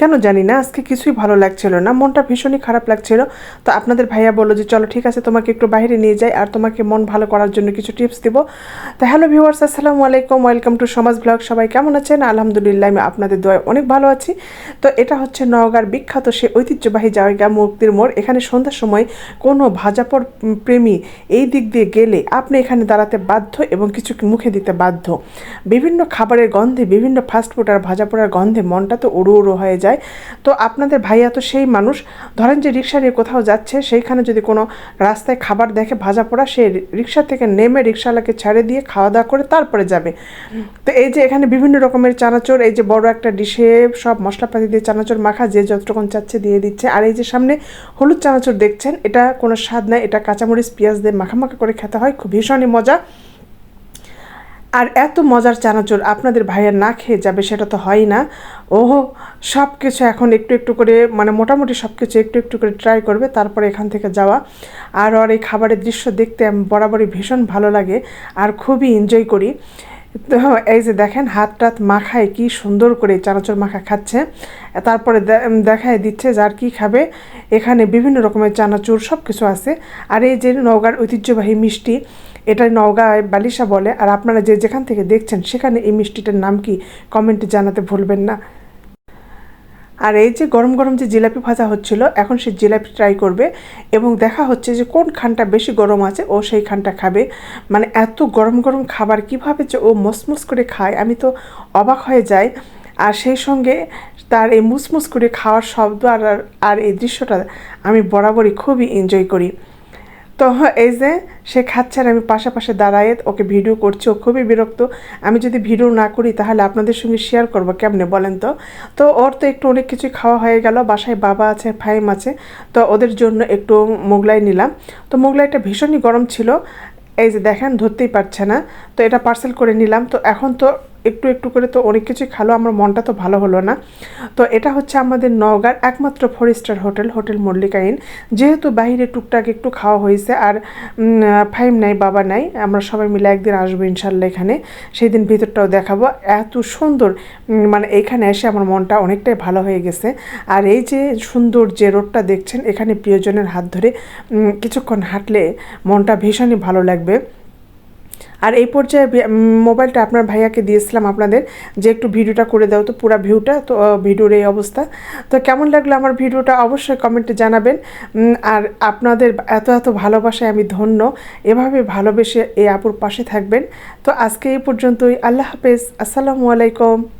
কেন জানি না, আজকে কিছুই ভালো লাগছিল না, মনটা ভীষণই খারাপ লাগছিল। তো আপনাদের ভাইয়া বলল যে, চলো ঠিক আছে, তোমাকে একটু বাইরে নিয়ে যাই আর তোমাকে মন ভালো করার জন্য কিছু টিপস দিব। তো হ্যালো ভিউয়ার্স আসসালামু আলাইকুম ওয়েলকাম টু সমাজ ব্লগ সবাই কেমন আছেন? আলহামদুলিল্লাহ, আমি আপনাদের দয়া অনেক ভালো আছি। তো এটা হচ্ছে নওগাঁর বিখ্যাত সে ঐতিহ্যবাহী জায়গা মুক্তির মোড়। এখানে সন্ধ্যার সময় কোনো ভাজাপড় প্রেমী এই দিক দিয়ে গেলে আপনি এখানে দাঁড়াতে বাধ্য এবং কিছু মুখে দিতে বাধ্য। বিভিন্ন খাবারের গন্ধে, বিভিন্ন ফাস্টফুড আর ভাজাপোড়ার গন্ধে মনটা তো উড়ো উড়ো হয়ে যায়। তো আপনাদের ভাইয়া তো সেই মানুষ। ধরেন যে রিক্সা নিয়ে কোথাও যাচ্ছে, সেইখানে যদি কোনো রাস্তায় খাবার দেখে ভাজা পোড়া, সে রিক্সা থেকে নেমে রিক্সাওয়ালাকে ছেড়ে দিয়ে খাওয়া দাওয়া করে তারপরে যাবে। তো এই যে এখানে বিভিন্ন রকমের চানাচোর, এই যে বড় একটা ডিশে সব মশলাপাতি দিয়ে চানাচোর মাখা, যে যতটুকুন চাচ্ছে দিয়ে দিচ্ছে। আর এই যে সামনে হলুদ চানাচোর দেখছেন, এটা কোনো স্বাদ নাই, এটা কাঁচামরিচ, পেঁয়াজ দিয়ে মাখা মাখা করে খেতে হয় খুব ভীষণই মজা। আর এত মজার চানাচুর আপনাদের ভাইয়ের না খেয়ে যাবে সেটা তো হয় না। ওহো সব কিছু এখন একটু একটু করে মানে মোটামুটি সব কিছু একটু একটু করে ট্রাই করবে, তারপরে এখান থেকে যাওয়া। আর আর এই খাবারের দৃশ্য দেখতে আমি বরাবরই ভীষণ ভালো লাগে আর খুবই এনজয় করি। তো এই যে দেখেন, হাত টাত মাখায় কি সুন্দর করে চানাচুর মাখা খাচ্ছে। তারপরে দেখায় দিচ্ছে যার কি খাবে। এখানে বিভিন্ন রকমের চানাচুর সব কিছু আছে। আর এই যে নওগাঁর ঐতিহ্যবাহী মিষ্টি এটা নওগাঁয় বালিশা বলে, আর আপনারা যে যেখান থেকে দেখছেন সেখানে এই মিষ্টিটার নাম কি কমেন্টে জানাতে ভুলবেন না। আর এই যে গরম গরম যে জিলাপি ভাজা হচ্ছিল, এখন সে জিলাপি ট্রাই করবে এবং দেখা হচ্ছে যে কোন খানটা বেশি গরম আছে ও সেই খানটা খাবে। মানে এত গরম গরম খাবার, কীভাবে যে ও মসমস করে খায়, আমি তো অবাক হয়ে যাই। আর সেই সঙ্গে তার এই মুসমুস করে খাওয়ার শব্দ আর আর এই দৃশ্যটা আমি বরাবরই খুবই এনজয় করি। তো এই যে সে খাচ্ছে আর আমি পাশাপাশি দাঁড়ায় ওকে ভিডিও করছি, ও খুবই বিরক্ত। আমি যদি ভিডিও না করি তাহলে আপনাদের সঙ্গে শেয়ার করব, কেমনে বলেন তো? তো ওর তো একটু অনেক কিছু খাওয়া হয়ে গেল, বাসায় বাবা আছে ফাইম আছে, তো ওদের জন্য একটু মোগলাই নিলাম। তো মোগলাইটা ভীষণই গরম ছিল, এই যে দেখেন ধরতেই পারছে না, তো এটা পার্সেল করে নিলাম। তো এখন তো একটু একটু করে তো অনেক কিছুই খালো, আমার মনটা তো ভালো হলো না। তো এটা হচ্ছে আমাদের নওগাঁর একমাত্র four star hotel hotel Mallika inn যেহেতু বাইরে টুকটাক একটু খাওয়া হয়েছে আর ফাইম নাই, বাবা নাই, আমরা সবাই মিলে একদিন আসব ইনশাল্লাহ এখানে। সেই দিন ভিতরটাও দেখাবো। এত সুন্দর মানে এইখানে এসে আমার মনটা অনেকটাই ভালো হয়ে গেছে। আর এই যে সুন্দর যে রোডটা দেখছেন, এখানে প্রিয়জনের হাত ধরে কিছুক্ষণ হাঁটলে মনটা ভীষণই ভালো লাগবে। আর এই পর্যায়ে মোবাইলটা আপনার ভাইয়াকে দিয়েছিলাম আপনাদের যে একটু ভিডিওটা করে দাও তো, পুরো ভিউটা, তো ভিডিওর এই অবস্থা। তো কেমন লাগল আমার ভিডিওটা অবশ্যই কমেন্টে জানাবেন। আর আপনাদের এত এত ভালোবাসায় আমি ধন্য। এভাবে ভালোবেসে এই আপুর পাশে থাকবেন। তো আজকে এই পর্যন্তই। আল্লাহ হাফেজ। আসসালামু আলাইকুম।